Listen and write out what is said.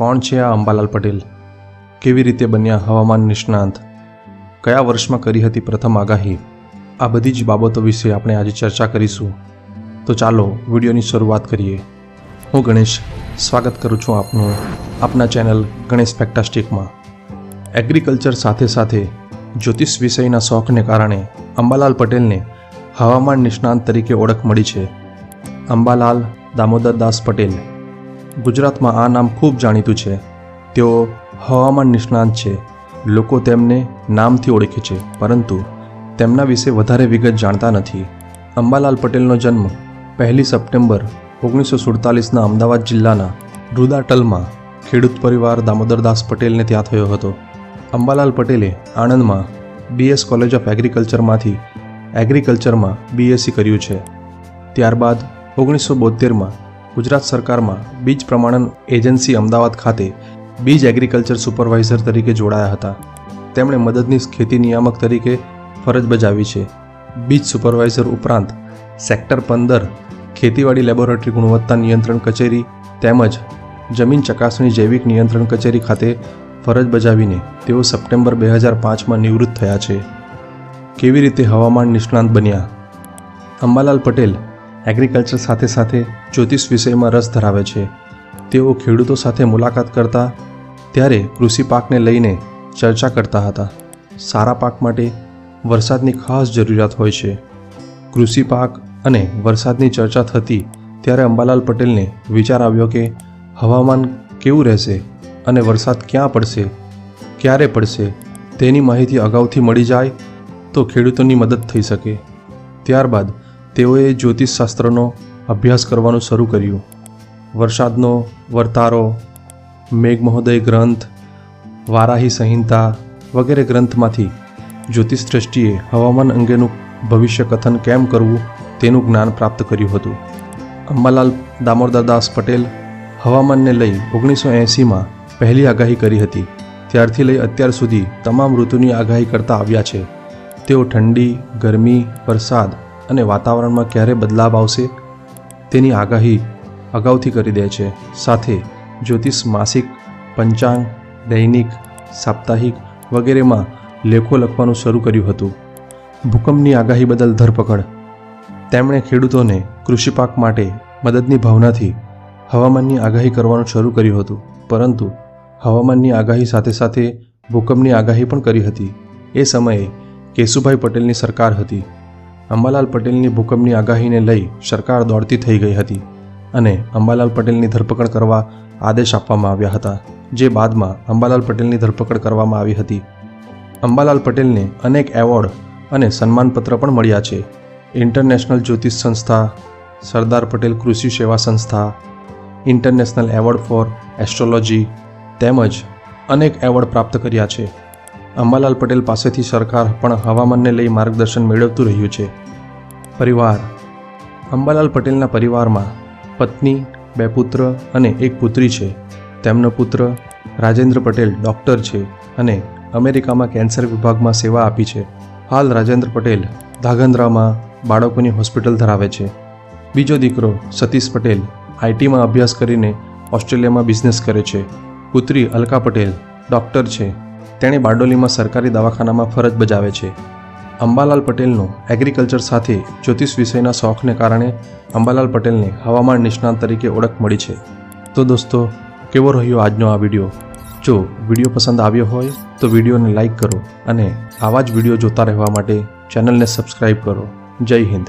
કોણ છે આ અંબાલાલ પટેલ? કેવી રીતે બન્યા હવામાન નિષ્ણાંત? કયા વર્ષમાં કરી હતી પ્રથમ આગાહી? આ બધી જ બાબતો વિશે આપણે આજે ચર્ચા કરીશું. તો ચાલો વિડીયોની શરૂઆત કરીએ. હું ગણેશ. સ્વાગત કરું છું આપનું, આપના ચેનલ ગણેશ ફેક્ટાસ્ટિકમાં. એગ્રીકલ્ચર સાથે સાથે જ્યોતિષ વિષયના શોખને કારણે અંબાલાલ પટેલને હવામાન નિષ્ણાંત તરીકે ઓળખ મળી છે. અંબાલાલ દામોદરદાસ પટેલ. ગુજરાતમાં આ નામ ખૂબ જાણીતું છે. તેઓ હવામાન નિષ્ણાંત છે. લોકો તેમને નામથી ઓળખે છે, પરંતુ તેમના વિશે વધારે વિગત જાણતા નથી. અંબાલાલ પટેલનો જન્મ પહેલી સપ્ટેમ્બર ઓગણીસો સુડતાલીસના અમદાવાદ જિલ્લાના રુદાટલમાં ખેડૂત પરિવાર દામોદરદાસ પટેલને ત્યાં થયો હતો. અંબાલાલ પટેલે આણંદમાં બીએસ કોલેજ ઓફ એગ્રીકલ્ચરમાંથી એગ્રીકલ્ચરમાં બીએસસી કર્યું છે. ત્યારબાદ ઓગણીસો બોતેરમાં ગુજરાત સરકારમાં બીજ પ્રમાણન એજન્સી અમદાવાદ ખાતે બીજ એગ્રીકલ્ચર સુપરવાઇઝર તરીકે જોડાયા હતા. તેમણે મદદનીશ ખેતી નિયામક તરીકે ફરજ બજાવી છે. બીજ સુપરવાઇઝર ઉપરાંત સેક્ટર પંદર, ખેતીવાડી લેબોરેટરી ગુણવત્તા નિયંત્રણ કચેરી તેમજ જમીન ચકાસણી જૈવિક નિયંત્રણ કચેરી ખાતે ફરજ બજાવીને તેઓ સપ્ટેમ્બર બે હજાર પાંચમાં નિવૃત્ત થયા છે. કેવી રીતે હવામાન નિષ્ણાંત બન્યા? અંબાલાલ પટેલ એગ્રીકલ્ચર સાથે સાથે જ્યોતિષ વિષયમાં રસ ધરાવે છે. તેઓ ખેડૂતો સાથે મુલાકાત કરતા ત્યારે કૃષિ પાકને લઈને ચર્ચા કરતા હતા. સારા પાક માટે વરસાદની ખાસ જરૂરિયાત હોય છે. કૃષિ પાક અને વરસાદની ચર્ચા થતી ત્યારે અંબાલાલ પટેલને વિચાર આવ્યો કે હવામાન કેવું રહેશે અને વરસાદ ક્યાં પડશે, ક્યારે પડશે, તેની માહિતી અગાઉથી મળી જાય તો ખેડૂતોની મદદ થઈ શકે. ત્યારબાદ તેઓએ જ્યોતિષશાસ્ત્રનો અભ્યાસ કરવાનું શરૂ કર્યું. વરસાદનો વર્તારો, મેઘમહોદય ગ્રંથ, વારાહી સંહિતા વગેરે ગ્રંથમાંથી જ્યોતિષ દ્રષ્ટિએ હવામાન અંગેનું ભવિષ્ય કથન કેમ કરવું તેનું જ્ઞાન પ્રાપ્ત કર્યું હતું. અંબાલાલ દામોદરદાસ પટેલ હવામાનને લઈ ઓગણીસો એંસીમાં પહેલી આગાહી કરી હતી. ત્યારથી લઈ અત્યાર સુધી તમામ ઋતુની આગાહી કરતા આવ્યા છે. તેઓ ઠંડી, ગરમી, વરસાદ અને વાતાવરણમાં ક્યારે બદલાવ આવશે, તેની આગાહી અગાઉથી કરી દે છે. સાથે જ્યોતિષ માસિક, પંચાંગ, દૈનિક, સાપ્તાહિક વગેરેમાં લેખો લખવાનું શરૂ કર્યું હતું. ભૂકંપની આગાહી બદલ ધરપકડ. તેમણે ખેડૂતોને કૃષિ પાક માટે મદદની ભાવનાથી હવામાનની આગાહી કરવાનું શરૂ કર્યું હતું. પરંતુ હવામાનની આગાહી સાથે સાથે ભૂકંપની આગાહી પણ કરી હતી. એ સમયે કેશુભાઈ પટેલની સરકાર હતી. અંબાલાલ પટેલની ભૂકંપની આગાહીને લઈ સરકાર દોડતી થઈ ગઈ હતી અને અંબાલાલ પટેલની ધરપકડ કરવા આદેશ આપવામાં આવ્યા હતા, જે બાદમાં અંબાલાલ પટેલની ધરપકડ કરવામાં આવી હતી. અંબાલાલ પટેલને અનેક એવોર્ડ અને સન્માનપત્ર પણ મળ્યા છે. ઇન્ટરનેશનલ જ્યોતિષ સંસ્થા, સરદાર પટેલ કૃષિ સેવા સંસ્થા, ઇન્ટરનેશનલ એવોર્ડ ફોર એસ્ટ્રોલોજી તેમજ અનેક એવોર્ડ પ્રાપ્ત કર્યા છે. અંબાલાલ પટેલ પાસેથી સરકાર પણ હવામાનને લઈ માર્ગદર્શન મેળવતું રહ્યું છે. પરિવાર. અંબાલાલ પટેલના પરિવારમાં પત્ની, બે પુત્ર અને એક પુત્રી છે. તેમનો પુત્ર રાજેન્દ્ર પટેલ ડૉક્ટર છે અને અમેરિકામાં કેન્સર વિભાગમાં સેવા આપી છે. હાલ રાજેન્દ્ર પટેલ ધાગંદ્રામાં બાળકોની હોસ્પિટલ ધરાવે છે. બીજો દીકરો સતીશ પટેલ આઈટીમાં અભ્યાસ કરીને ઓસ્ટ્રેલિયામાં બિઝનેસ કરે છે. પુત્રી અલકા પટેલ ડૉક્ટર છે. તેણે બારડોલીમાં સરકારી દવાખાનામાં ફરજ બજાવે છે. અંબાલાલ પટેલનો એગ્રીકલ્ચર સાથે જ્યોતિષ વિષયના શોખને કારણે અંબાલાલ પટેલને હવામાન નિષ્ણાત તરીકે ઓળખ મળી છે. તો દોસ્તો, કેવો રહ્યો આજનો આ વીડિયો? જો વીડિયો પસંદ આવ્યો હોય, તો વિડીયોને લાઇક કરો અને આવા જ વીડિયો જોતા રહેવા માટે ચેનલને સબસ્ક્રાઈબ કરો. જય હિન્દ.